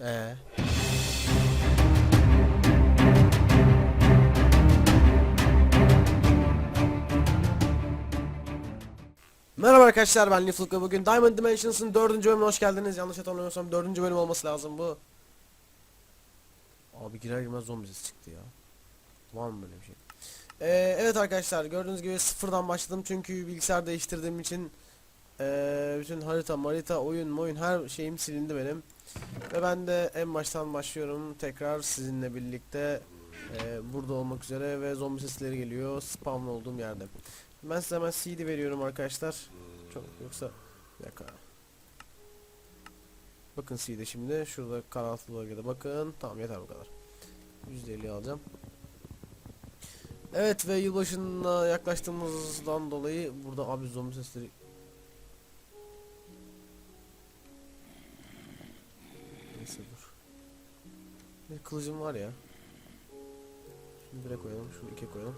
Ee. Merhaba arkadaşlar ben Lifluk ve bugün Diamond Dimensions'ın 4. bölümüne hoş geldiniz. Yanlış hatırlamıyorsam 4. bölüm olması lazım bu. Abi girer girmez zombi çıktı ya. Var mı böyle bir şey? Ee, evet arkadaşlar gördüğünüz gibi sıfırdan başladım çünkü bilgisayar değiştirdiğim için ee, bütün harita, marita, oyun, oyun her şeyim silindi benim. Ve ben de en baştan başlıyorum tekrar sizinle birlikte ee, burada olmak üzere ve zombi sesleri geliyor spawn olduğum yerde. Ben size hemen CD veriyorum arkadaşlar. Çok yoksa bir. Bakın CD şimdi şurada karaltı bölgede bakın. Tamam yeter bu kadar. %50 alacağım. Evet ve yılbaşına yaklaştığımızdan dolayı burada abi zombi sesleri Bir kılıcım var ya. Şunu bire koyalım, şunu iki koyalım.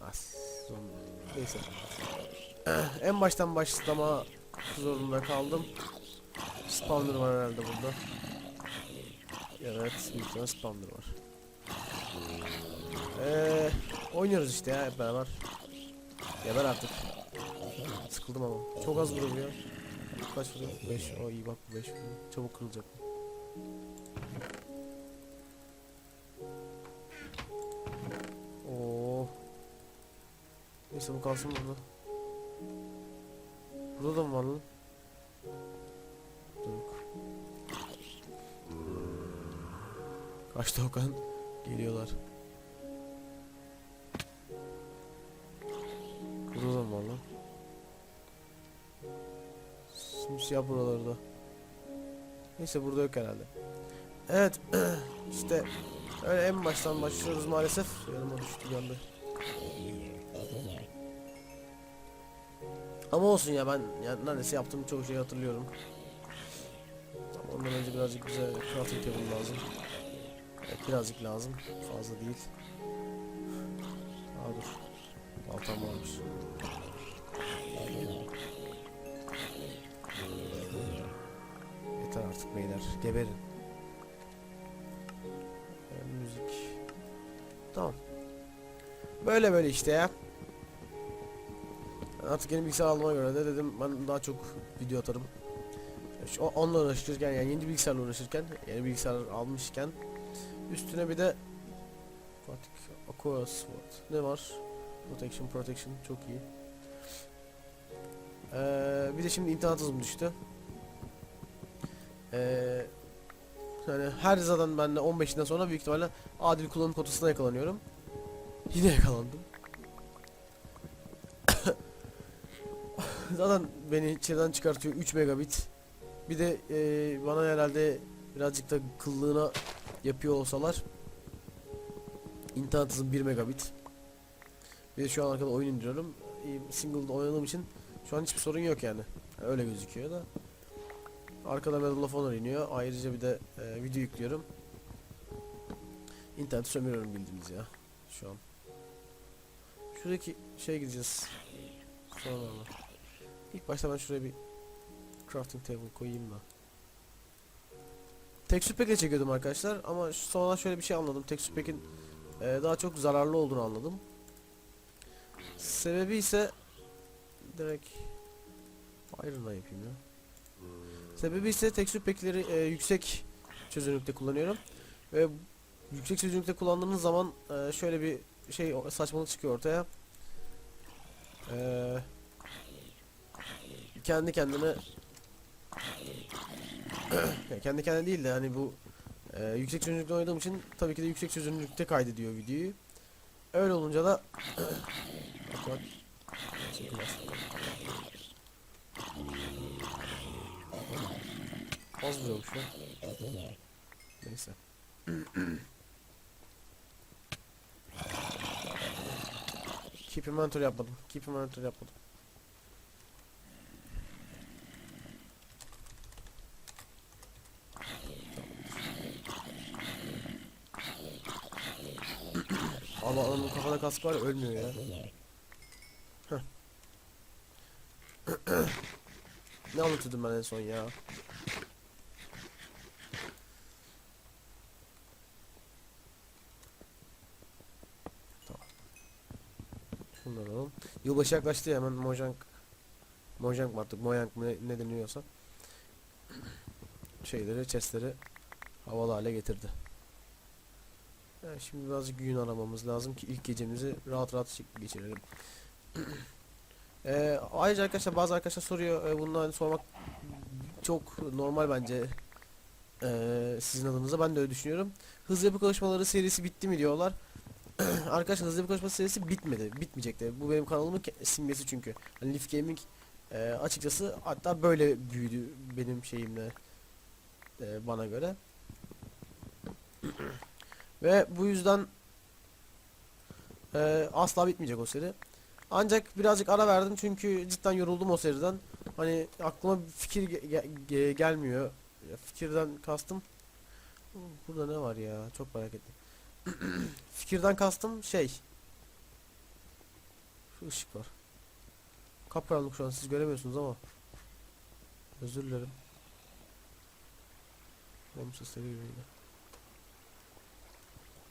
As. zombi. Neyse. en baştan başlama zorunda kaldım. Spawner var herhalde burada. Evet, bir tane spawner var. Eee, oynuyoruz işte ya hep beraber. Geber artık. Sıkıldım ama. Çok az vuruyor. Kaç vuruyor? 5. O iyi bak bu 5 vuruyor. Çabuk kırılacak. Oo. Neyse bu kalsın burada. Burada da mı var lan? Dur. Kaçtı Okan? Geliyorlar. Burada da mı var lan? Simsiyah buralarda. Neyse burada yok herhalde. Evet. işte öyle en baştan başlıyoruz maalesef. Yanıma düştü anda. Ama olsun ya ben ya neredeyse yaptığım çoğu şeyi hatırlıyorum. Ama ondan önce birazcık bize crafting table lazım. Evet birazcık lazım. Fazla değil. Aa dur. Baltam varmış. Yeter artık beyler. Geberin. Ee, müzik. Tamam. Böyle böyle işte ya. Artık yeni bilgisayar aldığıma göre de dedim ben daha çok video atarım. Şu, onunla uğraşırken yani yeni bilgisayarla uğraşırken yeni bilgisayar almışken üstüne bir de Aquatic Aqua ne var? Protection Protection çok iyi. Ee, bir de şimdi internet hızım düştü. Ee, yani her zaten ben de 15'inden sonra büyük ihtimalle adil kullanım kotasına yakalanıyorum. Yine yakalandım. Zaten beni çileden çıkartıyor 3 megabit. Bir de e, bana herhalde birazcık da kıllığına yapıyor olsalar internet hızım 1 megabit. Bir de şu an arkada oyun indiriyorum. Single'da oynadığım için şu an hiçbir sorun yok yani. Öyle gözüküyor da. Arkada Medal of Honor iniyor. Ayrıca bir de e, video yüklüyorum. İnterneti sömürüyorum bildiğiniz ya. Şu an. Şuradaki şey gideceğiz. Sonra ama. İlk başta ben şuraya bir crafting table koyayım da. Texture pack'le çekiyordum arkadaşlar ama sonra şöyle bir şey anladım. Texture pack'in e, daha çok zararlı olduğunu anladım. Sebebi ise direkt Iron'la yapayım ya. Sebebi ise texture pack'leri e, yüksek çözünürlükte kullanıyorum. Ve yüksek çözünürlükte kullandığınız zaman e, şöyle bir şey saçmalık çıkıyor ortaya. Eee kendi kendine kendi kendine değil de hani bu e, yüksek çözünürlükte oynadığım için tabii ki de yüksek çözünürlükte kaydediyor videoyu. Öyle olunca da Az vuruyormuş ya. Neyse. Keep inventory yapmadım. Keep inventory yapmadım. Ama adamın kafada kask var ölmüyor ya. Ne anlatıyordum ben en son ya? Şunları alalım. Yılbaşı yaklaştı ya hemen Mojang Mojang artık Mojang ne, ne deniyorsa şeyleri chestleri havalı hale getirdi. Yani şimdi birazcık gün aramamız lazım ki ilk gecemizi rahat rahat geçirelim. Ee, ayrıca arkadaşlar bazı arkadaşlar soruyor e, bunu hani sormak çok normal bence ee, sizin adınıza ben de öyle düşünüyorum. Hızlı yapı çalışmaları serisi bitti mi diyorlar. arkadaşlar hızlı yapı çalışması serisi bitmedi. Bitmeyecek de. Bu benim kanalımın simgesi çünkü. Hani Leaf Gaming e, açıkçası hatta böyle büyüdü benim şeyimle e, bana göre. Ve bu yüzden e, asla bitmeyecek o seri. Ancak birazcık ara verdim çünkü cidden yoruldum o seriden. Hani aklıma bir fikir ge- ge- ge- gelmiyor. Fikirden kastım. Burada ne var ya? Çok merak ettim. Fikirden kastım şey. Şu ışık var. Kapkaranlık şu an siz göremiyorsunuz ama. Özür dilerim. Benim sesleri yine.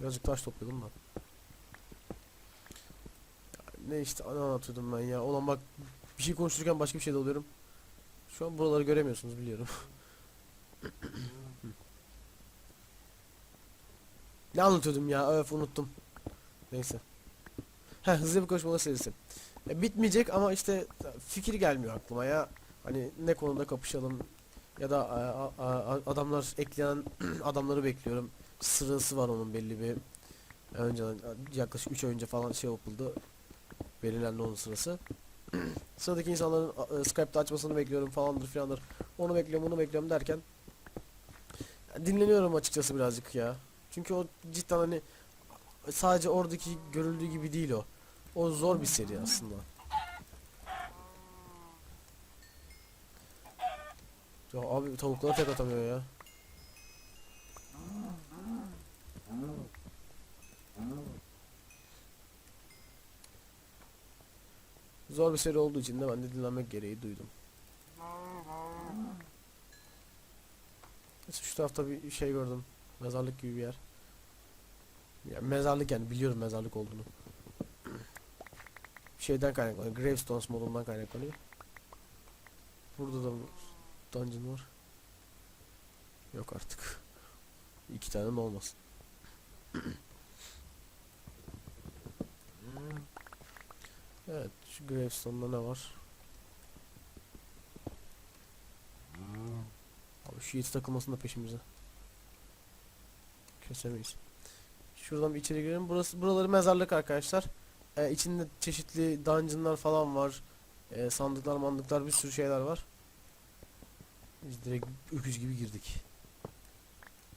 Birazcık taş topladım da. Ya ne işte ne anlatıyordum ben ya. Ulan bak bir şey konuşurken başka bir şeyde oluyorum. Şu an buraları göremiyorsunuz biliyorum. ne anlatıyordum ya? Öf unuttum. Neyse. Heh hızlı bir koşmalı serisi. E, bitmeyecek ama işte fikir gelmiyor aklıma ya. Hani ne konuda kapışalım ya da a- a- a- adamlar ekleyen adamları bekliyorum. Sırası var onun belli bir. Önceden yaklaşık 3 ay önce falan şey yapıldı. Belirlendi onun sırası. Sıradaki insanların e, Skype'da açmasını bekliyorum falandır filandır. Onu bekliyorum bunu bekliyorum derken dinleniyorum açıkçası birazcık ya. Çünkü o cidden hani sadece oradaki görüldüğü gibi değil o. O zor bir seri aslında. Ya abi tavuklara tek atamıyor ya. Zor bir seri olduğu için de ben de dinlenmek gereği duydum. Şu tarafta bir şey gördüm. Mezarlık gibi bir yer. Ya mezarlık yani biliyorum mezarlık olduğunu. Şeyden kaynaklanıyor. Gravestones modundan kaynaklanıyor. Burada da dungeon var. Yok artık. İki tane de olmasın. Evet, şu Gravestone'da ne var? Abi şu yeti takılmasın da peşimize. Kesemeyiz. Şuradan bir içeri girelim. Burası buraları mezarlık arkadaşlar. Ee, içinde çeşitli dungeonlar falan var. Ee, sandıklar, mandıklar bir sürü şeyler var. Biz direkt öküz gibi girdik.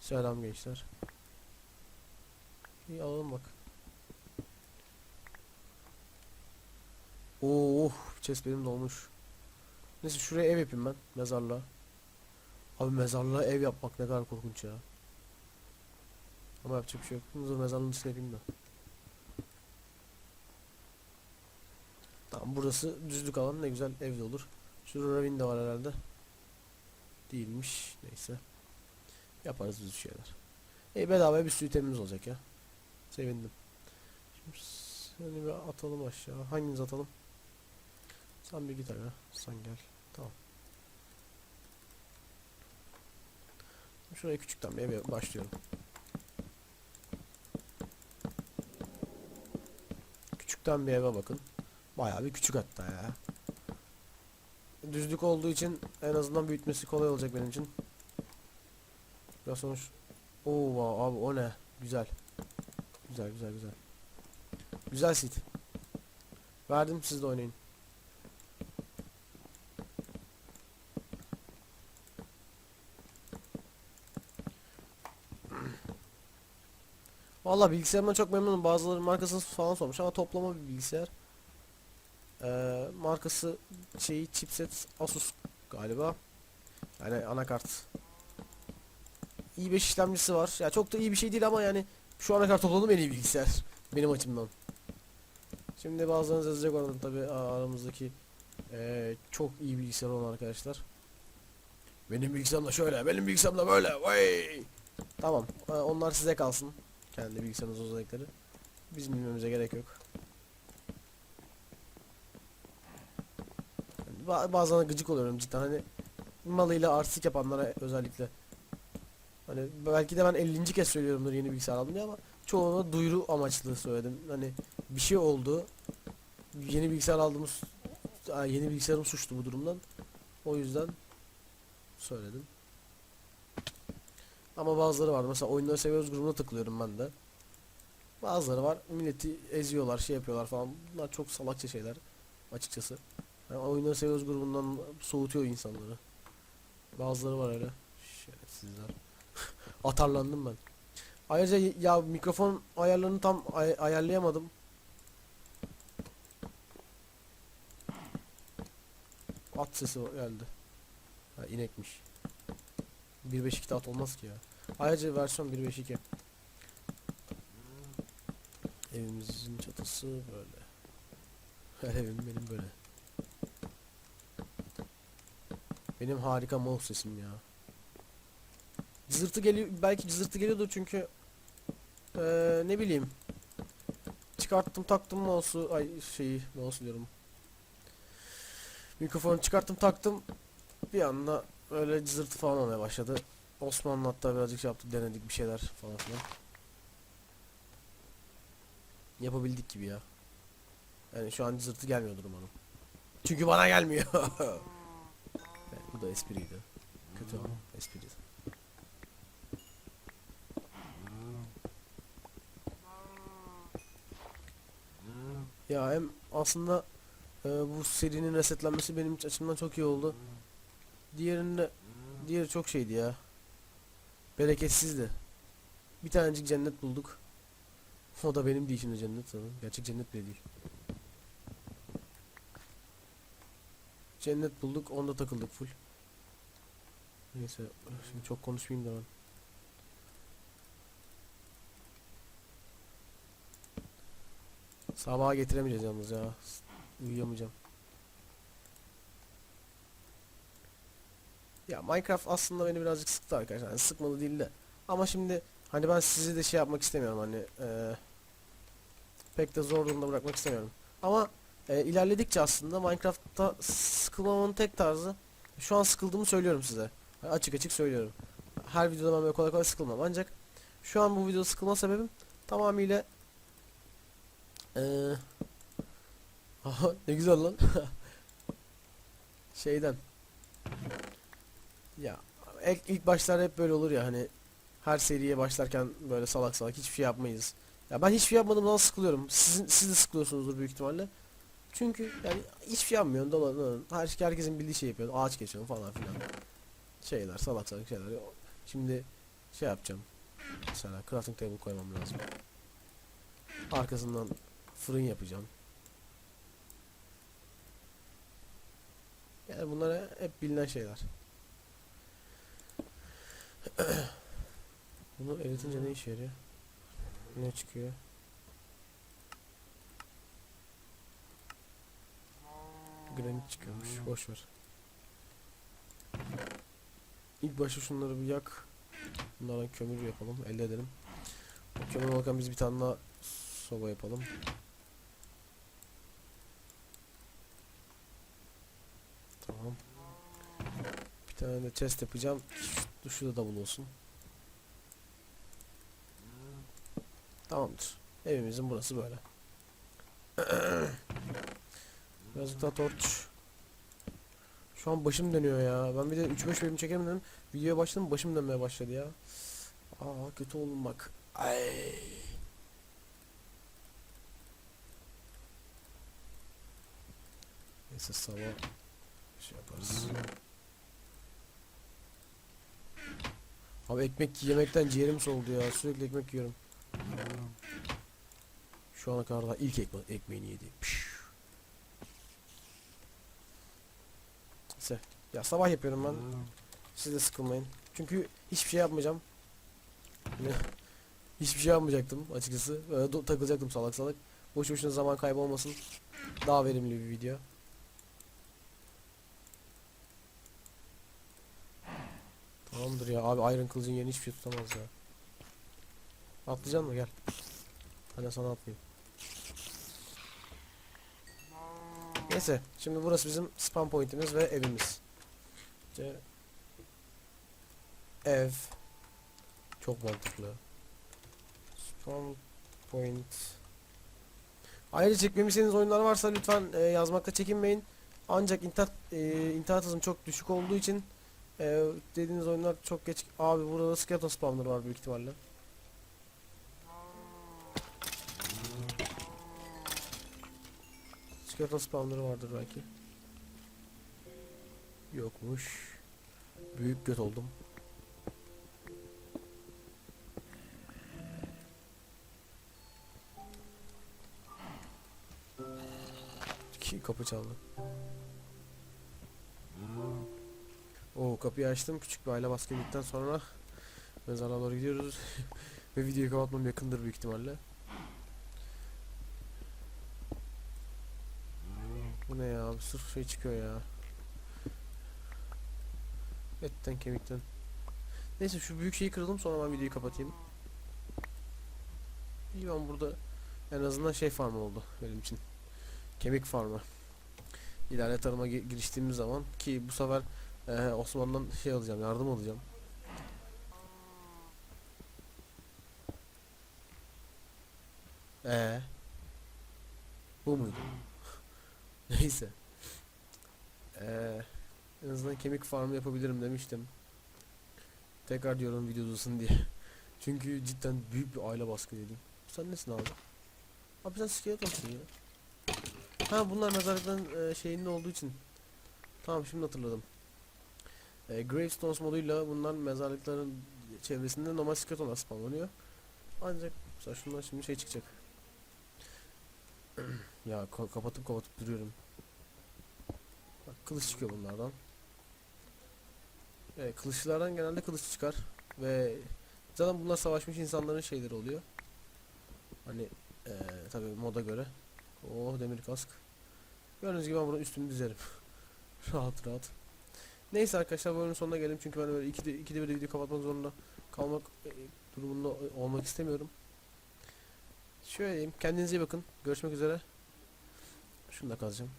Selam gençler. İyi alalım bak. Oh, chest benim dolmuş. Neyse şuraya ev yapayım ben mezarlığa. Abi mezarlığa ev yapmak ne kadar korkunç ya. Ama yapacak bir şey yok. Dur mezarlığın içine da. Tamam burası düzlük alan ne güzel evde olur. Şurada ravin de var herhalde. Değilmiş. Neyse. Yaparız düz şeyler. E bedava bir sürü itemimiz olacak ya. Sevindim. Şimdi seni bir atalım aşağı. Hanginiz atalım? Sen bir git aga. Sen gel. Tamam. Şuraya küçükten bir eve başlıyorum. Küçükten bir eve bakın. Bayağı bir küçük hatta ya. Düzlük olduğu için en azından büyütmesi kolay olacak benim için. Biraz şu... Oo abi o ne? Güzel. Güzel güzel güzel. Güzel seed. Verdim siz de oynayın. Valla bilgisayarımdan çok memnunum. Bazıları markasını falan sormuş ama toplama bir bilgisayar. Ee, markası şeyi chipset Asus galiba. Yani anakart. i5 işlemcisi var. Ya çok da iyi bir şey değil ama yani şu ana kadar topladığım en iyi bilgisayar benim açımdan. Şimdi bazılarınız yazacak orada tabi aramızdaki Ee, çok iyi bilgisayar olan arkadaşlar. Benim bilgisayarımda şöyle, benim bilgisayarımda böyle. Vay. Tamam. ee, onlar size kalsın. Kendi bilgisayarınız özellikleri. Bizim bilmemize gerek yok. Ba- bazen gıcık oluyorum cidden hani malıyla artistik yapanlara özellikle. Hani belki de ben 50. kez söylüyorumdur yeni bilgisayar aldım diye ama çoğunu duyuru amaçlı söyledim. Hani bir şey oldu. Yeni bilgisayar aldığımız yeni bilgisayarım suçtu bu durumdan. O yüzden söyledim. Ama bazıları var. Mesela oyunları seviyoruz grubuna tıklıyorum ben de. Bazıları var. Milleti eziyorlar, şey yapıyorlar falan. Bunlar çok salakça şeyler açıkçası. Yani oyunları seviyoruz grubundan soğutuyor insanları. Bazıları var öyle. Şerefsizler. Atarlandım ben. Ayrıca ya mikrofon ayarlarını tam ay- ayarlayamadım. At sesi geldi. Ha inekmiş. 1.5.2'de at olmaz ki ya. Ayrıca versiyon 1.5.2. Evimizin çatısı böyle. Her evim benim böyle. Benim harika mouse sesim ya. Cızırtı geliyor belki cızırtı geliyordur çünkü eee, ne bileyim çıkarttım taktım mouse'u ay şeyi mouse diyorum mikrofonu çıkarttım taktım bir anda öyle cızırtı falan olmaya başladı Osmanlı hatta birazcık şey yaptık denedik bir şeyler falan filan. Yapabildik gibi ya. Yani şu an cızırtı gelmiyordur umarım. Çünkü bana gelmiyor. Evet, bu da espriydi. Kötü ama espriydi. Ya hem aslında e, bu serinin resetlenmesi benim açımdan çok iyi oldu. Diğerinde diğeri çok şeydi ya. Bereketsizdi. Bir tanecik cennet bulduk. O da benim değil şimdi cennet sanırım. Gerçek cennet bile değil. Cennet bulduk, onda takıldık full. Neyse, şimdi çok konuşmayayım da ben. Sabaha getiremeyeceğiz yalnız ya. Uyuyamayacağım. Ya Minecraft aslında beni birazcık sıktı arkadaşlar. Yani sıkmalı değil de. Ama şimdi hani ben sizi de şey yapmak istemiyorum hani eee, pek de zor durumda bırakmak istemiyorum. Ama e, ilerledikçe aslında Minecraft'ta sıkılmamanın tek tarzı şu an sıkıldığımı söylüyorum size. Yani açık açık söylüyorum. Her videoda ben böyle kolay kolay sıkılmam. Ancak şu an bu videoda sıkılma sebebim tamamıyla eee Aha ne güzel lan. Şeyden. Ya ilk, ilk başlar hep böyle olur ya hani her seriye başlarken böyle salak salak hiçbir şey yapmayız. Ya ben hiçbir şey yapmadığım zaman sıkılıyorum. Sizin, siz de sıkılıyorsunuzdur büyük ihtimalle. Çünkü yani hiçbir şey yapmıyorsun dolanıyorsun. Her şey herkesin bildiği şey yapıyorsun. Ağaç geçiyorsun falan filan. Şeyler salak salak şeyler. Şimdi şey yapacağım. Mesela crafting table koymam lazım. Arkasından fırın yapacağım. Yani bunlar hep bilinen şeyler. Bunu eritince ne işe yarıyor? Ne çıkıyor? Granit çıkıyormuş. Boş ver. İlk başta şunları bir yak. Bunlardan kömür yapalım. Elde edelim. O kömür olurken biz bir tane daha soba yapalım. Tamam. Bir tane de chest yapacağım. Şu, şu da double olsun. Tamamdır. Evimizin burası böyle. Birazcık daha torç. Şu an başım dönüyor ya. Ben bir de 3-5 bölüm çekerim dedim. Videoya başladım başım dönmeye başladı ya. Aa kötü oldum bak. Ay. Neyse sabah şey yaparız. Abi ekmek yemekten ciğerim soldu ya. Sürekli ekmek yiyorum. Şu ana kadar da ilk ekme ekmeğini yedi. Neyse. Ya sabah yapıyorum ben. Siz de sıkılmayın. Çünkü hiçbir şey yapmayacağım. Hiçbir şey yapmayacaktım açıkçası. Böyle takılacaktım salak salak. Boş boşuna zaman kaybı olmasın. Daha verimli bir video. Tamamdır ya abi Iron Kılıcın yeni hiçbir şey tutamaz ya. Atlayacaksın mı gel. Hadi sana atlayayım. Neyse şimdi burası bizim spawn pointimiz ve evimiz. İşte ev çok mantıklı. Spawn point. Ayrıca çekmemi oyunlar varsa lütfen e, yazmakta çekinmeyin. Ancak internet e, internet hızım çok düşük olduğu için e, dediğiniz oyunlar çok geç. Abi burada da skeleton spawner var büyük ihtimalle. Skeleton spawner'ı vardır belki. Yokmuş. Büyük göt oldum. Ki kapı çaldı. Oo kapıyı açtım. Küçük bir aile baskı yedikten sonra mezara doğru gidiyoruz. Ve videoyu kapatmam yakındır büyük ihtimalle. Bu ne ya? Bir sırf şey çıkıyor ya. Etten kemikten. Neyse şu büyük şeyi kıralım sonra ben videoyu kapatayım. İyi ben burada en azından şey farmı oldu benim için. Kemik farmı. İleride tarıma gi- giriştiğimiz zaman ki bu sefer eee, Osman'dan şey alacağım, yardım alacağım. Ee, bu muydu? Neyse. Ee, en azından kemik farmı yapabilirim demiştim. Tekrar diyorum video uzasın diye. Çünkü cidden büyük bir aile baskı yedim. Sen nesin abi? Abi sen skeletonsun ya. Ha bunlar mezarlıkların e, şeyinde olduğu için. Tamam şimdi hatırladım. E, Gravestones moduyla bunlar mezarlıkların çevresinde normal skeletonlar spawnlanıyor. Ancak mesela şundan şimdi şey çıkacak. ya ka- kapatıp kapatıp duruyorum. Bak kılıç çıkıyor bunlardan. Evet, kılıçlardan genelde kılıç çıkar ve zaten bunlar savaşmış insanların şeyleri oluyor. Hani eee tabi moda göre. Oh demir kask. Gördüğünüz gibi ben burada üstümü dizerim. rahat rahat. Neyse arkadaşlar bölümün sonuna geldim çünkü ben böyle ikide, ikide bir de video kapatmak zorunda kalmak e, durumunda olmak istemiyorum. Şöyle diyeyim kendinize iyi bakın. Görüşmek üzere. Şunu da kazacağım.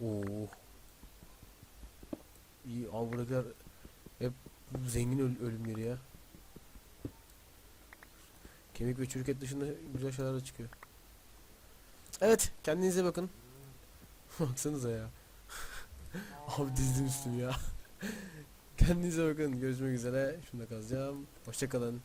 Oo. İyi buradakiler hep zengin öl- ölümleri ya. Kemik ve çürük et dışında güzel şeyler de çıkıyor. Evet kendinize bakın. Baksanıza ya. abi dizdim üstümü ya. kendinize bakın. Görüşmek üzere. Şunu da kazacağım. Hoşçakalın.